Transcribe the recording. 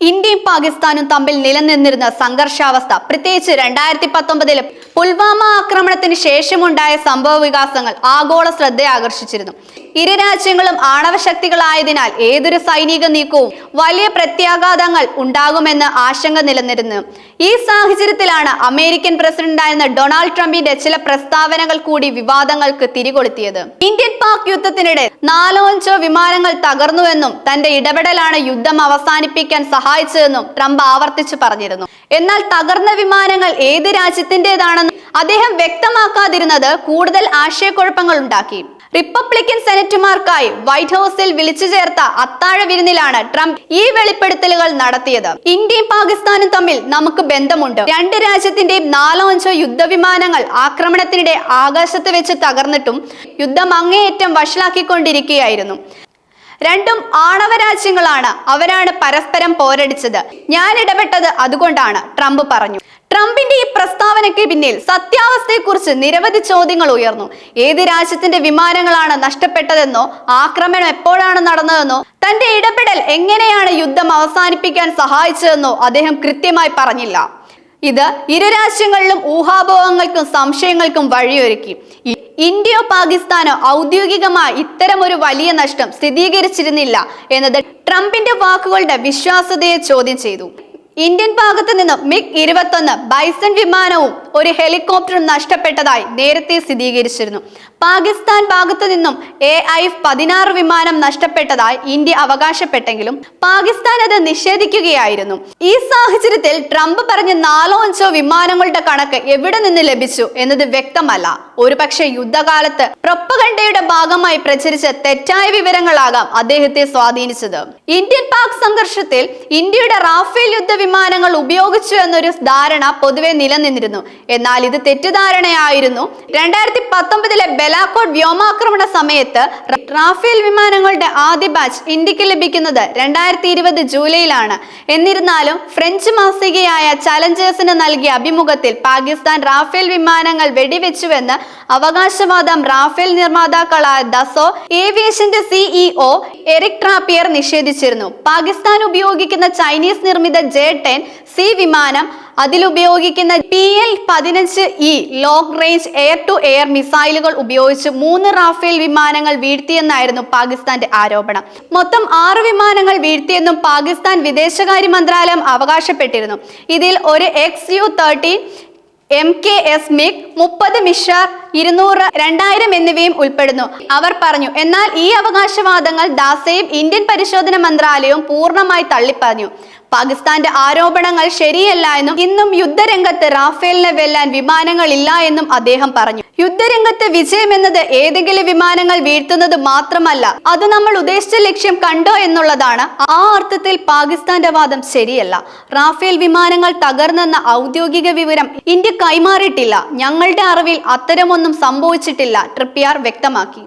ഇന്ത്യയും പാകിസ്ഥാനും തമ്മിൽ നിലനിന്നിരുന്ന സംഘർഷാവസ്ഥ പ്രത്യേകിച്ച് രണ്ടായിരത്തി പത്തൊമ്പതിലെ പുൽവാമ ആക്രമണത്തിന് ശേഷമുണ്ടായ സംഭവ വികാസങ്ങൾ ആഗോള ശ്രദ്ധയെ ആകർഷിച്ചിരുന്നു ഇരു രാജ്യങ്ങളും ആണവ ശക്തികളായതിനാൽ ഏതൊരു സൈനിക നീക്കവും വലിയ പ്രത്യാഘാതങ്ങൾ ഉണ്ടാകുമെന്ന് ആശങ്ക നിലനിരുന്നു. ഈ സാഹചര്യത്തിലാണ് അമേരിക്കൻ പ്രസിഡന്റായിരുന്ന ഡൊണാൾഡ് ട്രംപിന്റെ ചില പ്രസ്താവനകൾ കൂടി വിവാദങ്ങൾക്ക് തിരികൊളുത്തിയത്. ഇന്ത്യൻ പാക് യുദ്ധത്തിനിടെ നാലോ അഞ്ചോ വിമാനങ്ങൾ തകർന്നുവെന്നും തന്റെ ഇടപെടലാണ് യുദ്ധം അവസാനിപ്പിക്കാൻ സഹായിച്ചതെന്നും ട്രംപ് ആവർത്തിച്ചു പറഞ്ഞിരുന്നു. എന്നാൽ തകർന്ന വിമാനങ്ങൾ ഏത് രാജ്യത്തിന്റേതാണെന്നും അദ്ദേഹം വ്യക്തമാക്കാതിരുന്നത് കൂടുതൽ ആശയക്കുഴപ്പങ്ങൾ ഉണ്ടാക്കി. റിപ്പബ്ലിക്കൻ സെനറ്റുമാർക്കായി വൈറ്റ് ഹൗസിൽ വിളിച്ചു ചേർത്ത അത്താഴ വിരുന്നിലാണ് ട്രംപ് ഈ വെളിപ്പെടുത്തലുകൾ നടത്തിയത്. ഇന്ത്യയും പാകിസ്ഥാനും തമ്മിൽ നമുക്ക് ബന്ധമുണ്ട്. രണ്ട് രാജ്യത്തിന്റെയും നാലോ അഞ്ചോ യുദ്ധവിമാനങ്ങൾ ആക്രമണത്തിനിടെ ആകാശത്ത് വെച്ച് തകർന്നിട്ടും യുദ്ധം അങ്ങേയറ്റം വഷളാക്കിക്കൊണ്ടിരിക്കുകയായിരുന്നു. രണ്ടും ആണവ രാജ്യങ്ങളാണ്. അവരാണ് പരസ്പരം പോരടിച്ചത്. ഞാൻ ഇടപെട്ടത് അതുകൊണ്ടാണ് ട്രംപ് പറഞ്ഞു. ട്രംപിന്റെ ഈ പ്രസ്താവനയ്ക്ക് പിന്നിൽ സത്യാവസ്ഥയെക്കുറിച്ച് നിരവധി ചോദ്യങ്ങൾ ഉയർന്നു. ഏത് രാജ്യത്തിന്റെ വിമാനങ്ങളാണ് നഷ്ടപ്പെട്ടതെന്നോ ആക്രമണം എപ്പോഴാണ് നടന്നതെന്നോ തന്റെ ഇടപെടൽ എങ്ങനെയാണ് യുദ്ധം അവസാനിപ്പിക്കാൻ സഹായിച്ചതെന്നോ അദ്ദേഹം കൃത്യമായി പറഞ്ഞില്ല. ഇത് ഇരു രാജ്യങ്ങളിലും ഊഹാപോഹങ്ങൾക്കും സംശയങ്ങൾക്കും വഴിയൊരുക്കി. ഇന്ത്യയോ പാകിസ്ഥാനോ ഔദ്യോഗികമായി ഇത്തരമൊരു വലിയ നഷ്ടം സ്ഥിരീകരിച്ചിരുന്നില്ല എന്നത് ട്രംപിന്റെ വാക്കുകളുടെ വിശ്വാസ്യതയെ ചോദ്യം ചെയ്തു. ഇന്ത്യൻ ഭാഗത്ത് നിന്നും മിഗ് ഇരുപത്തൊന്ന് ബൈസൺ വിമാനവും ഒരു ഹെലികോപ്റ്ററും നഷ്ടപ്പെട്ടതായി നേരത്തെ സ്ഥിരീകരിച്ചിരുന്നു. പാകിസ്ഥാൻ ഭാഗത്തു നിന്നും എ ഐ പതിനാറ് വിമാനം നഷ്ടപ്പെട്ടതായി ഇന്ത്യ അവകാശപ്പെട്ടെങ്കിലും പാകിസ്ഥാൻ അത് നിഷേധിക്കുകയായിരുന്നു. ഈ സാഹചര്യത്തിൽ ട്രംപ് പറഞ്ഞ നാലോ അഞ്ചോ വിമാനങ്ങളുടെ കണക്ക് എവിടെ നിന്ന് ലഭിച്ചു എന്നത് വ്യക്തമല്ല. ഒരുപക്ഷെ യുദ്ധകാലത്ത് പ്രൊപ്പകണ്ടയുടെ ഭാഗമായി പ്രചരിച്ച തെറ്റായ വിവരങ്ങളാകാം അദ്ദേഹത്തെ സ്വാധീനിച്ചത്. ഇന്ത്യൻ പാക് സംഘർഷത്തിൽ ഇന്ത്യയുടെ റാഫേൽ യുദ്ധ വിമാനങ്ങൾ ഉപയോഗിച്ചു എന്നൊരു ധാരണ പൊതുവെ നിലനിന്നിരുന്നു. എന്നാൽ ഇത് തെറ്റിദ്ധാരണയായിരുന്നു. രണ്ടായിരത്തി പത്തൊമ്പതിലെ ബലാക്കോട്ട് വ്യോമാക്രമണ സമയത്ത് റാഫേൽ വിമാനങ്ങളുടെ ആദ്യ ബാച്ച് ഇന്ത്യയ്ക്ക് ലഭിക്കുന്നത് രണ്ടായിരത്തി ഇരുപത് ജൂലൈയിലാണ്. എന്നിരുന്നാലും ഫ്രഞ്ച് മാസികയായ ചലഞ്ചേഴ്സിന് നൽകിയ അഭിമുഖത്തിൽ പാകിസ്ഥാൻ റാഫേൽ വിമാനങ്ങൾ വെടിവെച്ചുവെന്ന് അവകാശവാദം റാഫേൽ നിർമ്മാതാക്കളായ ദസോ ഏവിയേഷന്റെ സിഇഒ എറിക് ട്രാപ്പിയർ നിഷേധിച്ചിരുന്നു. പാകിസ്ഥാൻ ഉപയോഗിക്കുന്ന ചൈനീസ് നിർമ്മിത ജെ ടെൻ സി വിമാനം അതിലുപയോഗിക്കുന്ന പി എൽ പതിനഞ്ച് E long range air to air മിസൈലുകൾ ഉപയോഗിച്ച് മൂന്ന് റാഫേൽ വിമാനങ്ങൾ വീഴ്ത്തിയെന്നായിരുന്നു പാകിസ്ഥാന്റെ ആരോപണം. മൊത്തം ആറ് വിമാനങ്ങൾ വീഴ്ത്തിയെന്നും പാകിസ്ഥാൻ വിദേശകാര്യ മന്ത്രാലയം അവകാശപ്പെട്ടിരുന്നു. ഇതിൽ ഒരു X U thirteen M K S MiG മുപ്പത് മിഷാർ ഇരുന്നൂറ് രണ്ടായിരം എന്നിവയും ഉൾപ്പെടുന്നു. അവർ പറഞ്ഞു എന്നാൽ ഈ അവകാശവാദങ്ങൾ ദാസയും ഇന്ത്യൻ പരിശോധന മന്ത്രാലയവും പൂർണമായി തള്ളിപ്പറഞ്ഞു. പാകിസ്ഥാന്റെ ആരോപണങ്ങൾ ശരിയല്ല എന്നും ഇന്നും യുദ്ധരംഗത്ത് റാഫേലിനെ വെല്ലാൻ വിമാനങ്ങൾ ഇല്ല എന്നും അദ്ദേഹം പറഞ്ഞു. യുദ്ധരംഗത്ത് വിജയം എന്നത് ഏതെങ്കിലും വിമാനങ്ങൾ വീഴ്ത്തുന്നത് മാത്രമല്ല അത് നമ്മൾ ഉദ്ദേശിച്ച ലക്ഷ്യം കണ്ടോ എന്നുള്ളതാണ്. ആ അർത്ഥത്തിൽ പാകിസ്ഥാന്റെ വാദം ശരിയല്ല. റാഫേൽ വിമാനങ്ങൾ തകർന്നെന്ന ഔദ്യോഗിക വിവരം ഇന്ത്യ കൈമാറിയിട്ടില്ല. ഞങ്ങളുടെ അറിവിൽ അത്തരമൊന്നും സംഭവിച്ചിട്ടില്ല ട്രിപ്പിയാർ വ്യക്തമാക്കി.